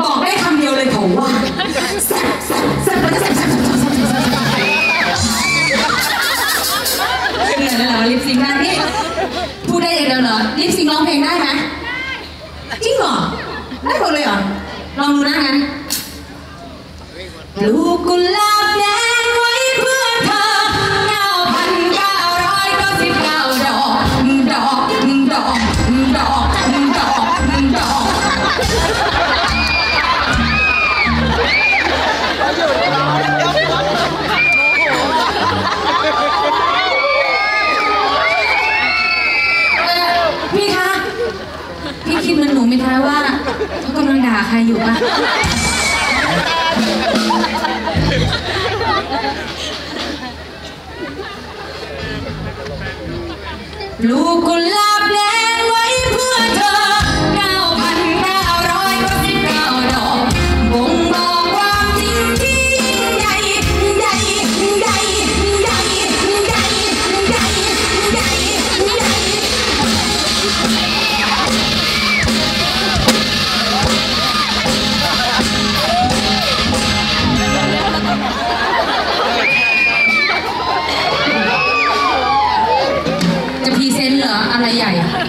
บอกได้คำเดียวเลยผมว่าแซ่บแซ่บแซ่บแซ่บแซ่บแซ่เป็นไงล่ะลิปซิงค์นะนี่พูดได้อย่างเดียวเหรอลิปซิงค์ร้องเพลงได้ไหมจริงเหรอได้หมดเลยเหรอลองดูนะงั้นลูกกุหลาบ หนูมีท้ายว่าเขากำลังด่าใครอยู่ปะลูกกุหลา 哎呀呀。